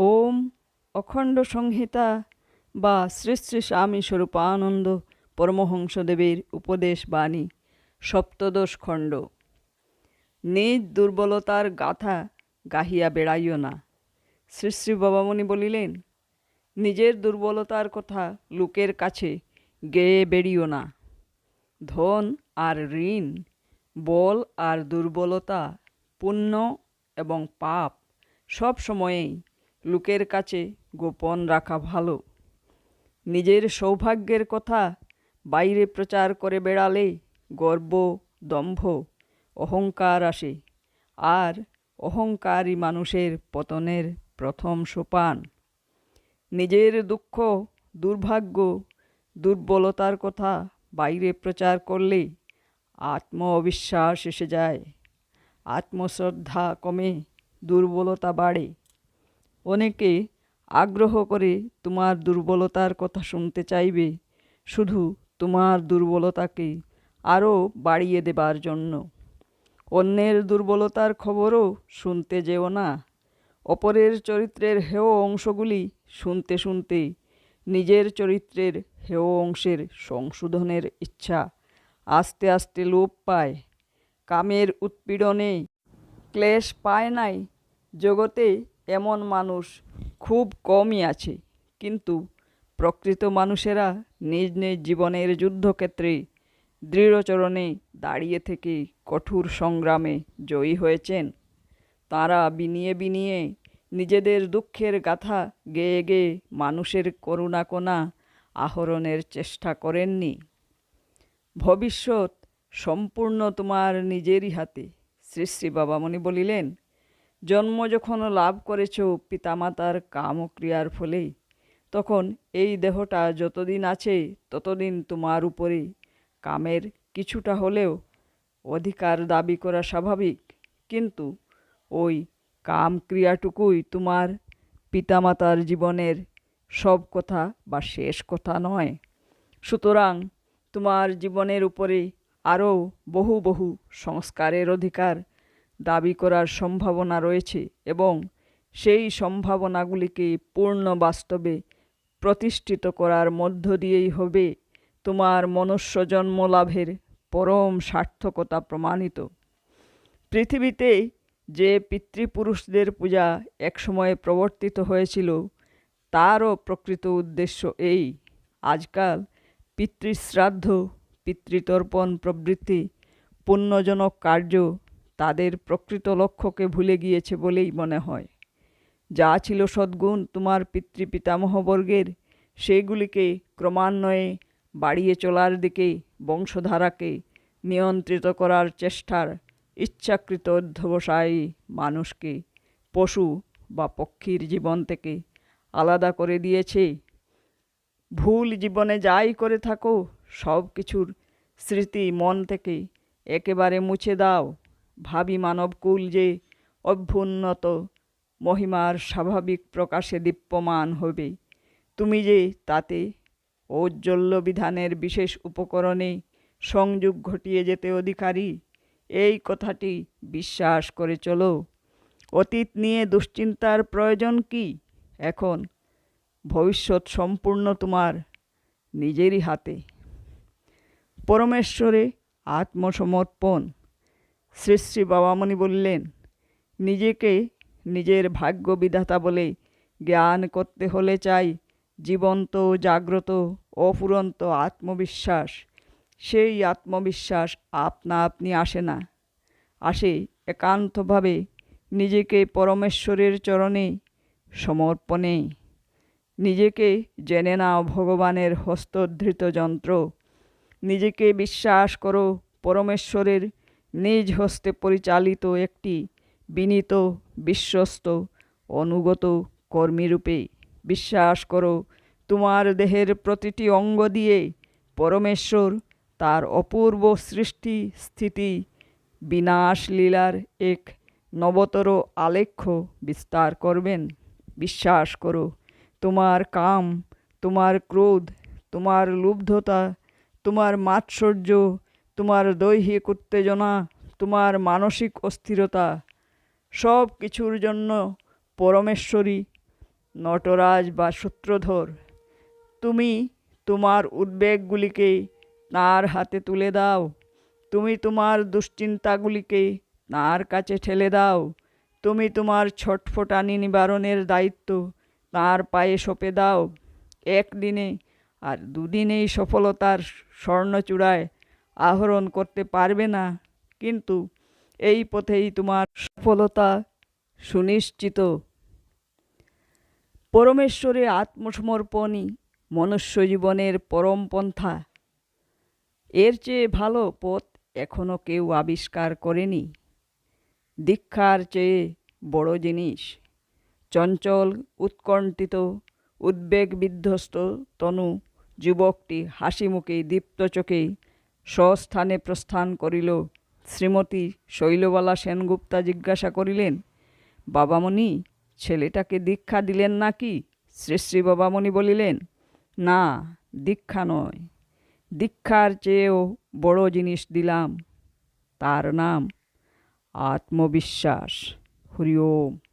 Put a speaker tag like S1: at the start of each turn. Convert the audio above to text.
S1: ওম অখণ্ড সংহিতা বা শ্রী শ্রী স্বামী স্বরূপানন্দ পরমহংসদেবের উপদেশ বাণী, সপ্তদশ খণ্ড। নিজ দুর্বলতার গাথা গাহিয়া বেড়াইও না। শ্রী শ্রী বাবামণি বলিলেন, নিজের দুর্বলতার কথা লোকের কাছে গেয়ে বেরিও না। ধন আর ঋণ, বল আর দুর্বলতা, পুণ্য এবং পাপ সব সময়েই লোকের কাছে গোপন রাখা ভালো। নিজের সৌভাগ্যের কথা বাইরে প্রচার করে বেড়ালে গর্ব, দম্ভ, অহংকার আসে। আর অহংকারী মানুষের পতনের প্রথম সোপান। নিজের দুঃখ, দুর্ভাগ্য, দুর্বলতার কথা বাইরে প্রচার করলে আত্ম অবিশ্বাস এসে যায়। আত্মশ্রদ্ধা কমে, দুর্বলতা বাড়ে। অনেকে আগ্রহ করে তোমার দুর্বলতার কথা শুনতে চাইবে, শুধু তোমার দুর্বলতাকে আরও বাড়িয়ে দেবার জন্য। অন্যের দুর্বলতার খবরও শুনতে যেও না। অপরের চরিত্রের হেয় অংশগুলি শুনতে শুনতে নিজের চরিত্রের হেয় অংশের সংশোধনের ইচ্ছা আস্তে আস্তে লোপ পায়। কামের উৎপীড়নে ক্লেশ পায় নাই জগতে এমন মানুষ খুব কমই আছে। কিন্তু প্রকৃত মানুষেরা নিজ নিজ জীবনের যুদ্ধক্ষেত্রে দৃঢ়চরণে দাঁড়িয়ে থেকে কঠোর সংগ্রামে জয়ী হয়েছেন। তাঁরা বিনিয়ে বিনিয়ে নিজেদের দুঃখের গাথা গেয়ে গেয়ে মানুষের করুণাকোনা আহরণের চেষ্টা করেননি। ভবিষ্যৎ সম্পূর্ণ তোমার নিজেরই হাতে, শ্রী শ্রী বাবামণি বলিলেন। জন্ম যখন লাভ করেছ পিতামাতার কামক্রিয়ার ফলে তখন এই দেহটা যতদিন আছে ততদিন তোমার উপরে কামের কিছুটা হলেও অধিকার দাবি করা স্বাভাবিক, কিন্তু ওই কাম ক্রিয়াটুকুই তোমার পিতামাতার জীবনের সব কথা বা শেষ কথা নয়। সুতরাং তোমার জীবনের উপরে আরও বহু বহু সংস্কারের অধিকার দাবি করার সম্ভাবনা রয়েছে এবং সেই সম্ভাবনাগুলিকে পূর্ণ বাস্তবে প্রতিষ্ঠিত করার মধ্য দিয়েই হবে তোমার মনুষ্য জন্ম লাভের পরম সার্থকতা প্রমাণিত। পৃথিবীতে যে পিতৃপুরুষদের পূজা একসময়ে প্রবর্তিত হয়েছিল, তারও প্রকৃত উদ্দেশ্য এই। আজকাল পিতৃশ্রাদ্ধ, পিতৃতর্পণ প্রবৃত্তি পুণ্যজনক কার্য তাদের প্রকৃত লক্ষ্যকে ভুলে গিয়েছে বলেই মনে হয়। যা ছিল সদ্গুণ তোমার পিতৃপিতামহবর্গের সেগুলিকে ক্রমান্বয়ে বাড়িয়ে চলার দিকে, বংশধারাকে নিয়ন্ত্রিত করার চেষ্টার ইচ্ছাকৃত অধ্যবসায়ী মানুষকে, পশু বা পক্ষীর জীবন থেকে আলাদা করে দিয়েছে। ভুল জীবনে যাই করে থাকো সব কিছুর স্মৃতি মন থেকে একেবারে মুছে দাও। ভাবি মানবকুল যে অভ্যুন্নত, মহিমার স্বাভাবিক প্রকাশে দীপ্যমান হবে। তুমি যে তাতে ঔজ্জ্বল্য বিধানের বিশেষ উপকরণে সংযোগ ঘটিয়ে যেতে অধিকারী, এই কথাটি বিশ্বাস করে চলো। অতীত নিয়ে দুশ্চিন্তার প্রয়োজন কি? এখন ভবিষ্যৎ সম্পূর্ণ তোমার নিজেরই হাতে। পরমেশ্বরে আত্মসমর্পণ। শ্রী শ্রী বাবামণি বললেন, নিজেকে নিজের ভাগ্য বিধাতা বলে জ্ঞান করতে হলে চাই, জীবন্ত জাগ্রত অফুরন্ত আত্মবিশ্বাস। সেই আত্মবিশ্বাস আপনা আপনি আসে না। আসে একান্তভাবে নিজেকে পরমেশ্বরের চরণে সমর্পণে। নিজেকে জেনে নাও ভগবানের হস্তধৃত যন্ত্র নিজেকে বিশ্বাস করো পরমেশ্বরের নিজ হস্তে পরিচালিত একটি বিনীত, বিশ্বস্ত, অনুগত কর্মীরূপে বিশ্বাস করো, তোমার দেহের প্রতিটি অঙ্গ দিয়ে পরমেশ্বর তার অপূর্ব সৃষ্টি স্থিতি, বিনাশ লীলার এক নবতর আলেখ্য বিস্তার করবেন। বিশ্বাস করো, তোমার কাম, তোমার ক্রোধ, তোমার লুব্ধতা, তোমার মাৎসর্য তোমার দৈহিক উত্তেজনা, তোমার মানসিক অস্থিরতা, সব কিছুর জন্য পরমেশ্বরী, নটরাজ বা সূত্রধর। তুমি তোমার উদ্বেগগুলিকে তার হাতে তুলে দাও। তুমি তোমার দুশ্চিন্তাগুলিকে তার কাছে ঠেলে দাও। তুমি তোমার ছটফটানি নিবারণের দায়িত্ব তার পায়ে সঁপে দাও। একদিনে আর দুদিনেই সফলতার স্বর্ণচূড়ায় আহরণ করতে পারবে না। কিন্তু এই পথেই তোমার সফলতা সুনিশ্চিত। পরমেশ্বরে আত্মসমর্পণই মনুষ্য জীবনের পরম পন্থা। এর চেয়ে ভালো পথ এখনও কেউ আবিষ্কার করেনি। দীক্ষার চেয়ে বড় জিনিস, চঞ্চল, উৎকণ্ঠিত উদ্বেগ বিধ্বস্ত তনু, যুবকটি হাসি মুখে দীপ্ত চোখে স্বস্থানে প্রস্থান করিল। শ্রীমতী শৈলবালা সেনগুপ্তা জিজ্ঞাসা করিলেন, বাবামণি, ছেলেটাকে দীক্ষা দিলেন নাকি? শ্রী শ্রী বাবামণি বলিলেন, না, দীক্ষা নয়। দীক্ষার চেয়েও বড় জিনিস দিলাম। তার নাম আত্মবিশ্বাস। হরি ওম।